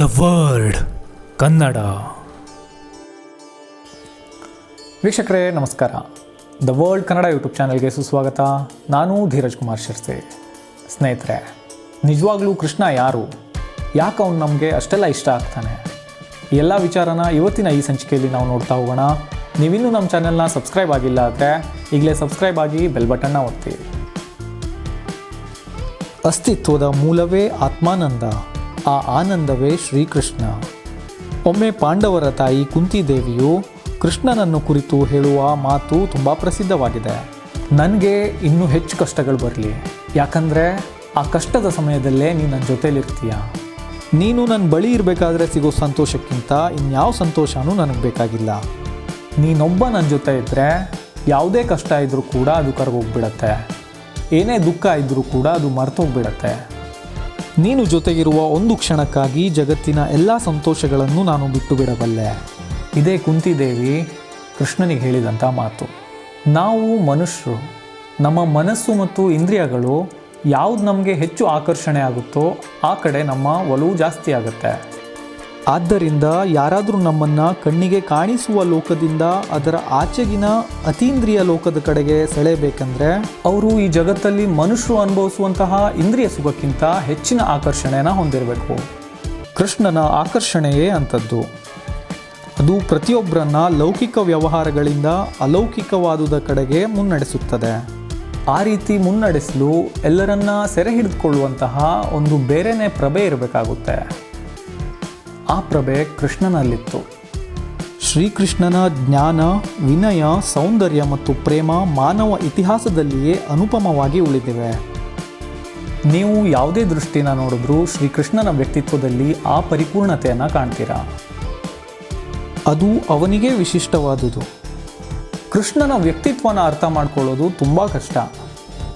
The world Kannada. ವೀಕ್ಷಕರೇ, ನಮಸ್ಕಾರ. The world Kannada YouTube ಚಾನಲ್ಗೆ ಸುಸ್ವಾಗತ. ನಾನು ಧೀರಜ್ ಕುಮಾರ್ ಶಿರ್ಸೆ. ಸ್ನೇಹಿತರೆ, ನಿಜವಾಗ್ಲೂ ಕೃಷ್ಣ ಯಾರು? ಯಾಕೆ ಅವನು ನಮಗೆ ಅಷ್ಟೆಲ್ಲ ಇಷ್ಟ ಆಗ್ತಾನೆ? ಎಲ್ಲ ವಿಚಾರನ ಇವತ್ತಿನ ಈ ಸಂಚಿಕೆಯಲ್ಲಿ ನಾವು ನೋಡ್ತಾ ಹೋಗೋಣ. ನೀವಿನ್ನೂ ನಮ್ಮ ಚಾನೆಲ್ನ ಸಬ್ಸ್ಕ್ರೈಬ್ ಆಗಿಲ್ಲ ಆದರೆ, ಈಗಲೇ ಸಬ್ಸ್ಕ್ರೈಬ್ ಆಗಿ ಬೆಲ್ ಬಟನ್ನ ಒತ್ತಿ. ಅಸ್ತಿತ್ವದ ಮೂಲವೇ ಆತ್ಮಾನಂದ. ಆ ಆನಂದವೇ ಶ್ರೀಕೃಷ್ಣ. ಒಮ್ಮೆ ಪಾಂಡವರ ತಾಯಿ ಕುಂತಿದೇವಿಯು ಕೃಷ್ಣನನ್ನು ಕುರಿತು ಹೇಳುವ ಮಾತು ತುಂಬ ಪ್ರಸಿದ್ಧವಾಗಿದೆ. ನನಗೆ ಇನ್ನೂ ಹೆಚ್ಚು ಕಷ್ಟಗಳು ಬರಲಿ. ಯಾಕಂದರೆ ಆ ಕಷ್ಟದ ಸಮಯದಲ್ಲೇ ನೀನು ನನ್ನ ಜೊತೇಲಿರ್ತೀಯ. ನೀನು ನನ್ನ ಬಳಿ ಇರಬೇಕಾದ್ರೆ ಸಿಗೋ ಸಂತೋಷಕ್ಕಿಂತ ಇನ್ಯಾವ ಸಂತೋಷನೂ ನನಗೆ ಬೇಕಾಗಿಲ್ಲ. ನೀನೊಬ್ಬ ನನ್ನ ಜೊತೆ ಇದ್ದರೆ ಯಾವುದೇ ಕಷ್ಟ ಇದ್ದರೂ ಕೂಡ ಅದು ಕರಗೋಗ್ಬಿಡತ್ತೆ. ಏನೇ ದುಃಖ ಇದ್ದರೂ ಕೂಡ ಅದು ಮರ್ತೋಗ್ಬಿಡತ್ತೆ. ನೀನು ಜೊತೆಗಿರುವ ಒಂದು ಕ್ಷಣಕ್ಕಾಗಿ ಜಗತ್ತಿನ ಎಲ್ಲ ಸಂತೋಷಗಳನ್ನು ನಾನು ಬಿಟ್ಟು ಬಿಡಬಲ್ಲೆ ಇದೇ ಕುಂತಿದೇವಿ ಕೃಷ್ಣನಿಗೆ ಹೇಳಿದಂಥ ಮಾತು. ನಾವು ಮನುಷ್ಯರು, ನಮ್ಮ ಮನಸ್ಸು ಮತ್ತು ಇಂದ್ರಿಯಗಳು ಯಾವ್ದು ನಮಗೆ ಹೆಚ್ಚು ಆಕರ್ಷಣೆ ಆಗುತ್ತೋ ಆ ಕಡೆ ನಮ್ಮ ಒಲವು ಜಾಸ್ತಿ ಆಗುತ್ತೆ. ಆದ್ದರಿಂದ ಯಾರಾದರೂ ನಮ್ಮನ್ನು ಕಣ್ಣಿಗೆ ಕಾಣಿಸುವ ಲೋಕದಿಂದ ಅದರ ಆಚೆಗಿನ ಅತೀಂದ್ರಿಯ ಲೋಕದ ಕಡೆಗೆ ಸೆಳೆಯಬೇಕಂದ್ರೆ ಅವರು ಈ ಜಗತ್ತಲ್ಲಿ ಮನುಷ್ಯರು ಅನುಭವಿಸುವಂತಹ ಇಂದ್ರಿಯ ಸುಖಕ್ಕಿಂತ ಹೆಚ್ಚಿನ ಆಕರ್ಷಣೆಯನ್ನು ಹೊಂದಿರಬೇಕು. ಕೃಷ್ಣನ ಆಕರ್ಷಣೆಯೇ ಅಂಥದ್ದು. ಅದು ಪ್ರತಿಯೊಬ್ಬರನ್ನ ಲೌಕಿಕ ವ್ಯವಹಾರಗಳಿಂದ ಅಲೌಕಿಕವಾದುದ ಕಡೆಗೆ ಮುನ್ನಡೆಸುತ್ತದೆ. ಆ ರೀತಿ ಮುನ್ನಡೆಸಲು ಎಲ್ಲರನ್ನ ಸೆರೆ ಹಿಡಿದುಕೊಳ್ಳುವಂತಹ ಒಂದು ಬೇರೆನೇ ಪ್ರಭೆ ಇರಬೇಕಾಗುತ್ತೆ. ಆ ಪ್ರಭೆ ಕೃಷ್ಣನಲ್ಲಿತ್ತು. ಶ್ರೀಕೃಷ್ಣನ ಜ್ಞಾನ, ವಿನಯ, ಸೌಂದರ್ಯ ಮತ್ತು ಪ್ರೇಮ ಮಾನವ ಇತಿಹಾಸದಲ್ಲಿಯೇ ಅನುಪಮವಾಗಿ ಉಳಿದಿವೆ. ನೀವು ಯಾವುದೇ ದೃಷ್ಟಿನ ನೋಡಿದ್ರೂ ಶ್ರೀಕೃಷ್ಣನ ವ್ಯಕ್ತಿತ್ವದಲ್ಲಿ ಆ ಪರಿಪೂರ್ಣತೆಯನ್ನು ಕಾಣ್ತೀರಾ? ಅದು ಅವನಿಗೆ ವಿಶಿಷ್ಟವಾದುದು. ಕೃಷ್ಣನ ವ್ಯಕ್ತಿತ್ವನ ಅರ್ಥ ಮಾಡ್ಕೊಳ್ಳೋದು ತುಂಬ ಕಷ್ಟ.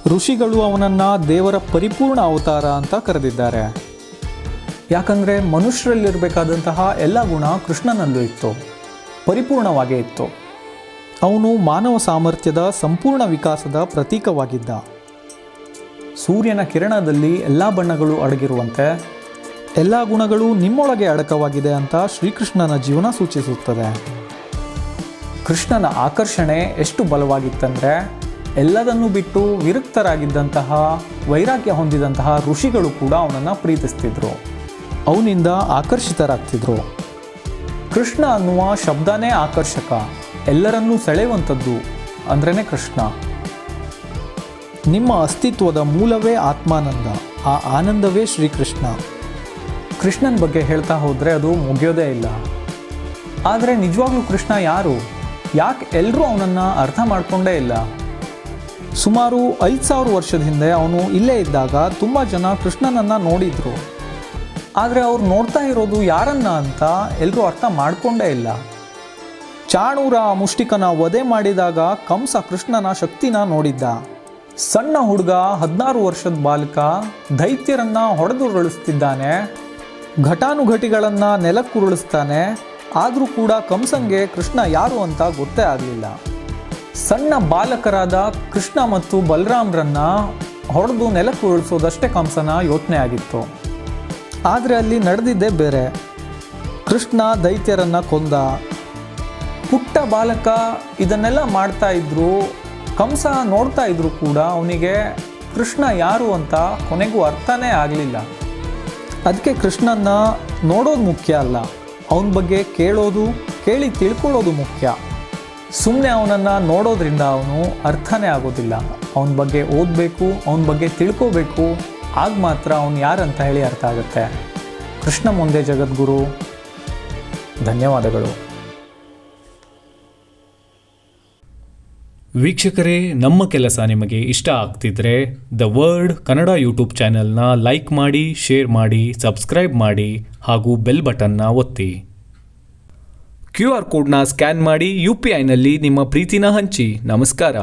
ಋಷಿಗಳು ಅವನನ್ನು ದೇವರ ಪರಿಪೂರ್ಣ ಅವತಾರ ಅಂತ ಕರೆದಿದ್ದಾರೆ. ಯಾಕಂದರೆ ಮನುಷ್ಯರಲ್ಲಿರಬೇಕಾದಂತಹ ಎಲ್ಲ ಗುಣ ಕೃಷ್ಣನಲ್ಲೂ ಇತ್ತು, ಪರಿಪೂರ್ಣವಾಗೇ ಇತ್ತು. ಅವನು ಮಾನವ ಸಾಮರ್ಥ್ಯದ ಸಂಪೂರ್ಣ ವಿಕಾಸದ ಪ್ರತೀಕವಾಗಿದ್ದ. ಸೂರ್ಯನ ಕಿರಣದಲ್ಲಿ ಎಲ್ಲ ಬಣ್ಣಗಳು ಅಡಗಿರುವಂತೆ, ಎಲ್ಲ ಗುಣಗಳು ನಿಮ್ಮೊಳಗೆ ಅಡಕವಾಗಿದೆ ಅಂತ ಶ್ರೀಕೃಷ್ಣನ ಜೀವನ ಸೂಚಿಸುತ್ತದೆ. ಕೃಷ್ಣನ ಆಕರ್ಷಣೆ ಎಷ್ಟು ಬಲವಾಗಿತ್ತಂದರೆ, ಎಲ್ಲದನ್ನು ಬಿಟ್ಟು ವಿರಕ್ತರಾಗಿದ್ದಂತಹ, ವೈರಾಗ್ಯ ಹೊಂದಿದಂತಹ ಋಷಿಗಳು ಕೂಡ ಅವನನ್ನು ಪ್ರೀತಿಸ್ತಿದ್ರು. ಅವನಿಂದ ಆಕರ್ಷಿತರಾಗ್ತಿದ್ರು. ಕೃಷ್ಣ ಅನ್ನುವ ಶಬ್ದನೇ ಆಕರ್ಷಕ. ಎಲ್ಲರನ್ನೂ ಸೆಳೆಯುವಂಥದ್ದು ಅಂದ್ರೇ ಕೃಷ್ಣ. ನಿಮ್ಮ ಅಸ್ತಿತ್ವದ ಮೂಲವೇ ಆತ್ಮಾನಂದ. ಆ ಆನಂದವೇ ಶ್ರೀಕೃಷ್ಣ. ಕೃಷ್ಣನ ಬಗ್ಗೆ ಹೇಳ್ತಾ ಹೋದರೆ ಅದು ಮುಗಿಯೋದೇ ಇಲ್ಲ. ಆದರೆ ನಿಜವಾಗ್ಲೂ ಕೃಷ್ಣ ಯಾರು? ಯಾಕೆ ಎಲ್ಲರೂ ಅವನನ್ನು ಅರ್ಥ ಮಾಡಿಕೊಂಡೇ ಇಲ್ಲ? ಸುಮಾರು ಐದು ಸಾವಿರ ವರ್ಷದ ಹಿಂದೆ ಅವನು ಇಲ್ಲೇ ಇದ್ದಾಗ ತುಂಬ ಜನ ಕೃಷ್ಣನನ್ನು ನೋಡಿದ್ರು. ಆದರೆ ಅವ್ರು ನೋಡ್ತಾ ಇರೋದು ಯಾರನ್ನ ಅಂತ ಎಲ್ಲರೂ ಅರ್ಥ ಮಾಡಿಕೊಂಡೇ ಇಲ್ಲ. ಚಾಣೂರ ಮುಷ್ಟಿಕನ ವಧೆ ಮಾಡಿದಾಗ ಕಂಸ ಕೃಷ್ಣನ ಶಕ್ತಿನ ನೋಡಿದ್ದ. ಸಣ್ಣ ಹುಡುಗ ಹದಿನಾರು ವರ್ಷದ ಬಾಲಕ ದೈತ್ಯರನ್ನ ಹೊಡೆದುರುಳಿಸ್ತಿದ್ದಾನೆ. ಘಟಾನುಘಟಿಗಳನ್ನು ನೆಲಕ್ಕುರುಳಿಸ್ತಾನೆ. ಆದರೂ ಕೂಡ ಕಂಸಂಗೆ ಕೃಷ್ಣ ಯಾರು ಅಂತ ಗೊತ್ತೇ ಆಗಲಿಲ್ಲ. ಸಣ್ಣ ಬಾಲಕರಾದ ಕೃಷ್ಣ ಮತ್ತು ಬಲರಾಮ್ರನ್ನ ಹೊಡೆದು ನೆಲಕ್ಕುರುಳಿಸೋದಷ್ಟೇ ಕಂಸನ ಯೋಚನೆ ಆಗಿತ್ತು. ಆದರೆ ಅಲ್ಲಿ ನಡೆದಿದ್ದೇ ಬೇರೆ. ಕೃಷ್ಣ ದೈತ್ಯರನ್ನು ಕೊಂದ. ಪುಟ್ಟ ಬಾಲಕ ಇದನ್ನೆಲ್ಲ ಮಾಡ್ತಾ ಇದ್ರು. ಕಂಸ ನೋಡ್ತಾ ಇದ್ರು ಕೂಡ ಅವನಿಗೆ ಕೃಷ್ಣ ಯಾರು ಅಂತ ಕೊನೆಗೂ ಅರ್ಥನೇ ಆಗಲಿಲ್ಲ. ಅದಕ್ಕೆ ಕೃಷ್ಣನ್ನ ನೋಡೋದು ಮುಖ್ಯ ಅಲ್ಲ. ಅವನ ಬಗ್ಗೆ ಕೇಳೋದು, ಕೇಳಿ ತಿಳ್ಕೊಳ್ಳೋದು ಮುಖ್ಯ. ಸುಮ್ಮನೆ ಅವನನ್ನು ನೋಡೋದ್ರಿಂದ ಅವನು ಅರ್ಥನೇ ಆಗೋದಿಲ್ಲ. ಅವನ ಬಗ್ಗೆ ಓದಬೇಕು, ಅವನ ಬಗ್ಗೆ ತಿಳ್ಕೋಬೇಕು. ಆಗ ಮಾತ್ರ ಅವನು ಯಾರಂತ ಹೇಳಿ ಅರ್ಥ ಆಗುತ್ತೆ. ಕೃಷ್ಣ ಮುಂದೆ ಜಗದ್ಗುರು. ಧನ್ಯವಾದಗಳು. ವೀಕ್ಷಕರೇ, ನಮ್ಮ ಕೆಲಸ ನಿಮಗೆ ಇಷ್ಟ ಆಗ್ತಿದ್ರೆ ದ ವರ್ಡ್ ಕನ್ನಡ ಯೂಟ್ಯೂಬ್ ಚಾನೆಲ್ನ ಲೈಕ್ ಮಾಡಿ, ಶೇರ್ ಮಾಡಿ, ಸಬ್ಸ್ಕ್ರೈಬ್ ಮಾಡಿ ಹಾಗೂ ಬೆಲ್ ಬಟನ್ನ ಒತ್ತಿ. ಕ್ಯೂ ಆರ್ ಕೋಡ್ನ ಸ್ಕ್ಯಾನ್ ಮಾಡಿ ಯು ಪಿ ಐನಲ್ಲಿ ನಿಮ್ಮ ಪ್ರೀತಿನ ಹಂಚಿ. ನಮಸ್ಕಾರ.